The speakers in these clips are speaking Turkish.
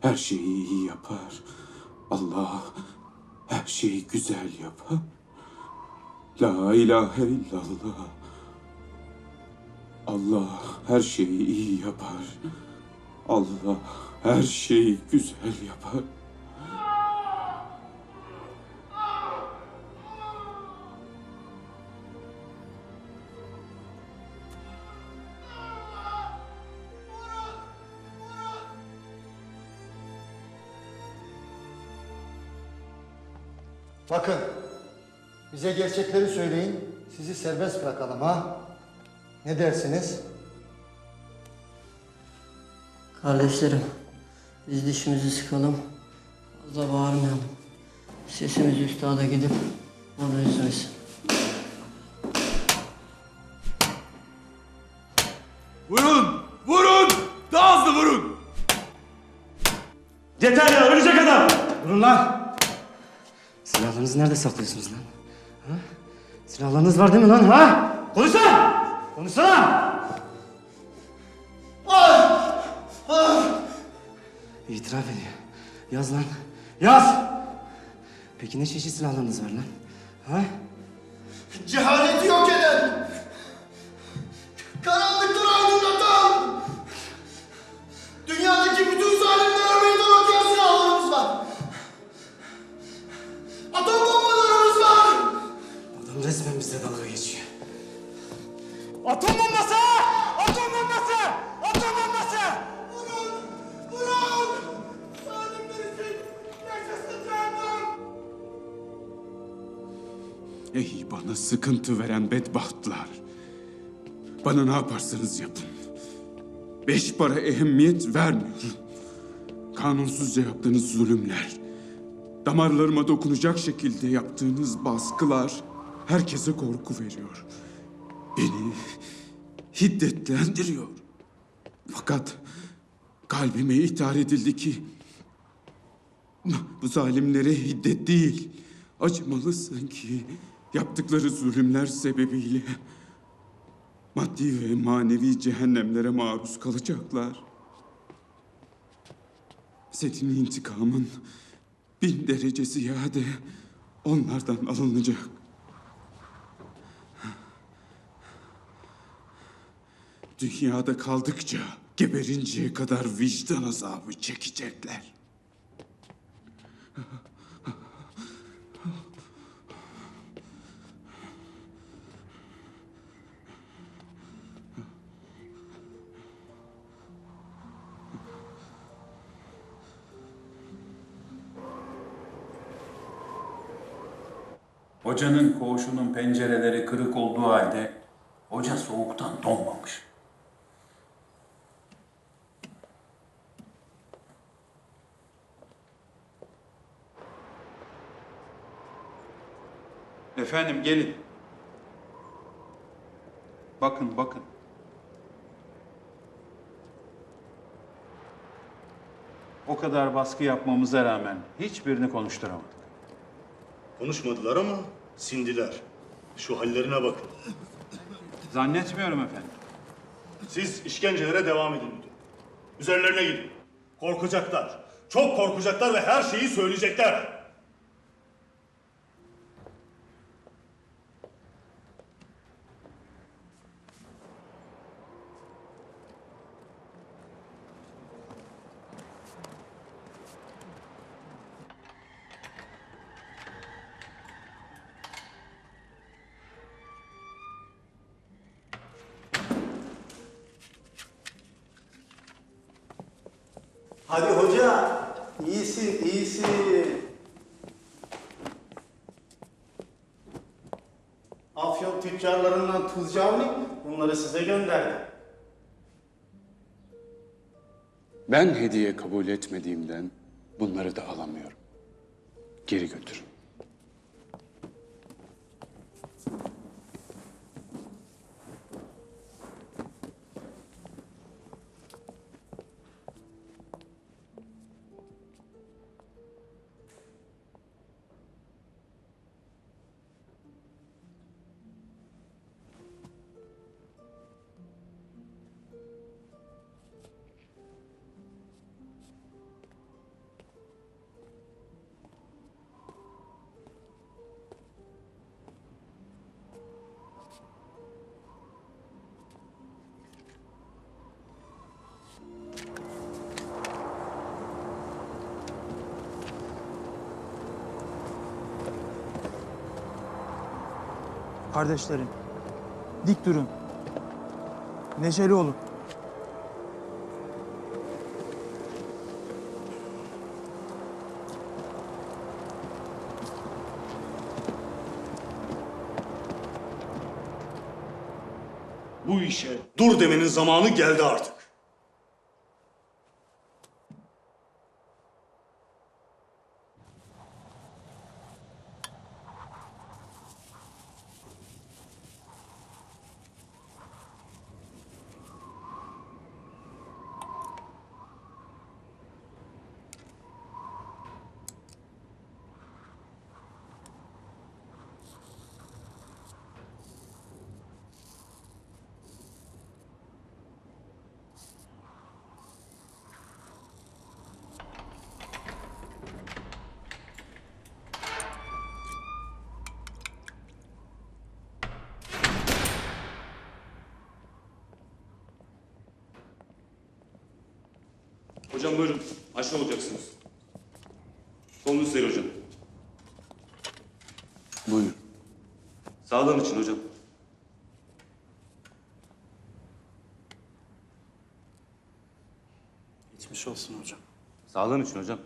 her şeyi iyi yapar. Allah her şeyi güzel yapar. La ilahe illallah. Allah her şeyi iyi yapar. Allah her şeyi güzel yapar. Bakın, bize gerçekleri söyleyin, sizi serbest bırakalım ha. Ne dersiniz? Kardeşlerim, biz dişimizi sıkalım, fazla bağırmayalım. Sesimiz üstada gidip onu üzmesin. Nerede saklıyorsunuz lan? Ha? Silahlarınız var değil mi lan ha? Konuşsana! Konuşsana! İtiraf ediyor. Yaz lan. Yaz! Peki ne çeşit silahlarınız var lan? Ha? Cehaleti yok eden! Karanlıkları aydınlatan! Ey bana sıkıntı veren bedbahtlar. Bana ne yaparsanız yapın. Beş para ehemmiyet vermiyorum. Kanunsuzca yaptığınız zulümler, damarlarıma dokunacak şekilde yaptığınız baskılar herkese korku veriyor. Beni hiddetlendiriyor. Fakat kalbime ithal edildi ki bu zalimlere hiddet değil, acımalısın ki yaptıkları zulümler sebebiyle maddi ve manevi cehennemlere maruz kalacaklar. Senin intikamın bin derece ziyade onlardan alınacak. Dünyada kaldıkça geberinceye kadar vicdan azabı çekecekler. Hocanın koğuşunun pencereleri kırık olduğu halde hoca soğuktan donmamış. Efendim gelin. Bakın bakın. O kadar baskı yapmamıza rağmen hiçbirini konuşturamadık. Konuşmadılar ama sindiler. Şu hallerine bakın. Zannetmiyorum efendim. Siz işkencelere devam edin müdür. Üzerlerine gidin. Korkacaklar. Çok korkacaklar ve her şeyi söyleyecekler. Hadi hoca, iyisin, iyisin. Afyon tüccarlarından Tuzcu Avni bunları size gönderdi. Ben hediye kabul etmediğimden bunları da alamıyorum. Geri götürün. Kardeşlerim, dik durun. Neşeli olun. Bu işe dur demenin zamanı geldi artık. Hocam buyurun. Aşağı olacaksınız. Solunuz Zeyr hocam. Buyur. Sağlığın için hocam. Geçmiş olsun hocam. Sağlığın için hocam.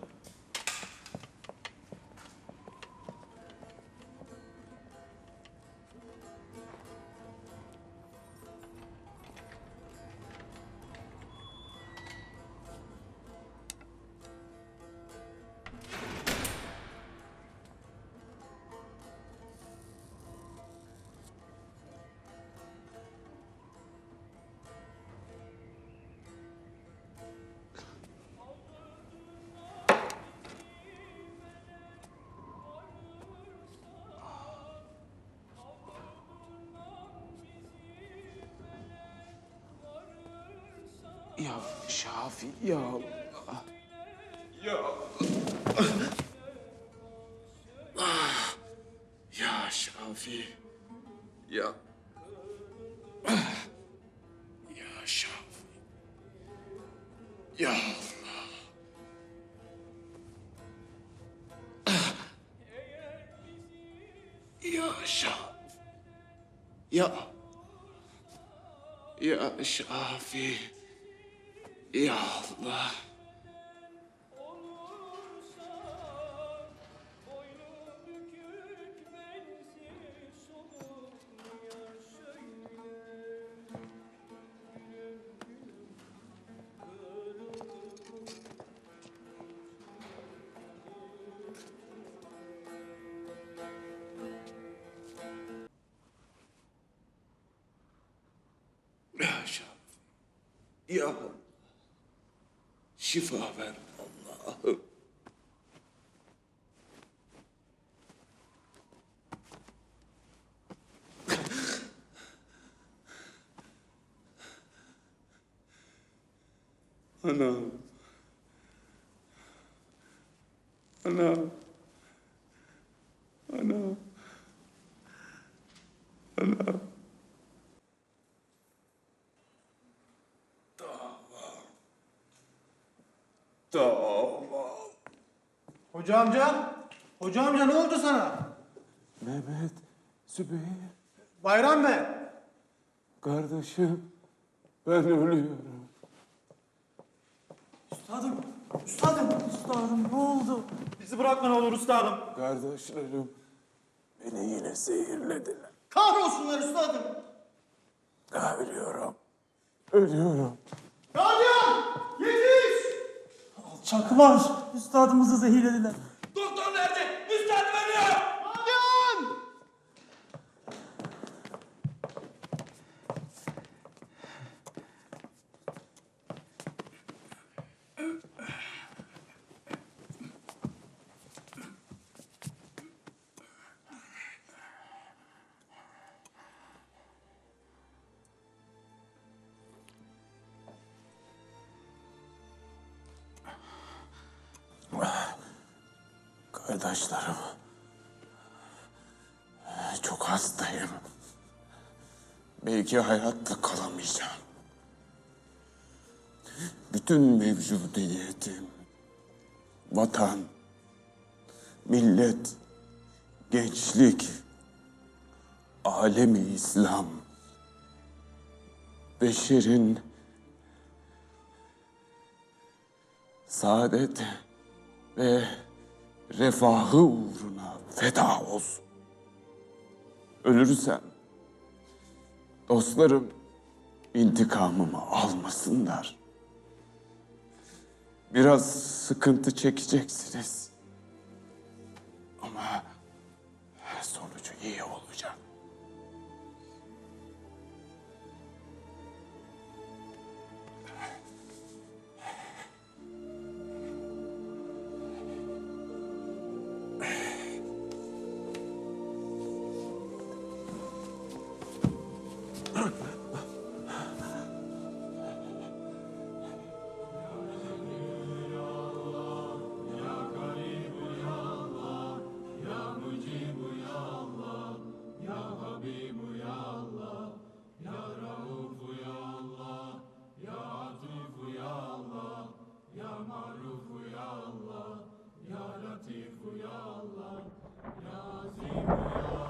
Ya Şafi ya Allah. Ya Ah, Ya Şafi. Ya. Ah, Ya Şafi. Ya Allah. Ah, Ya Şafi. Ya. Ya Şafi. Ya Allah. Ya. Ya. Şifa ver Allah'ım. Anam. Anam. Anam. Anam. Tamam. Hoca amca, hoca amca ne oldu sana? Mehmet, Sübeyir, Bayram ben. kardeşim ben ölüyorum. Üstadım, üstadım, üstadım ne oldu? Bizi bırakma ne olur üstadım. Kardeşlerim beni yine zehirlediler. Kahrolsunlar üstadım. Ölüyorum. Ölüyorum. Gardiyan, yetiş! Alçaklar, üstadımızı zehirlediler. Kardeşlerim. Çok hastayım. Belki hayatta kalamayacağım. Bütün mevcudiyetim, vatan, millet, gençlik, alemi İslam, beşerin saadet ve refahı uğruna feda olsun. Ölürsem dostlarım intikamımı almasınlar. Biraz sıkıntı çekeceksiniz. Ama sonucu iyi olacak. Habibu ya Allah, ya Raufu ya Allah, ya Atifu ya Allah, ya Marufu ya Allah, ya Latifu ya Allah, ya Azimu ya Allah.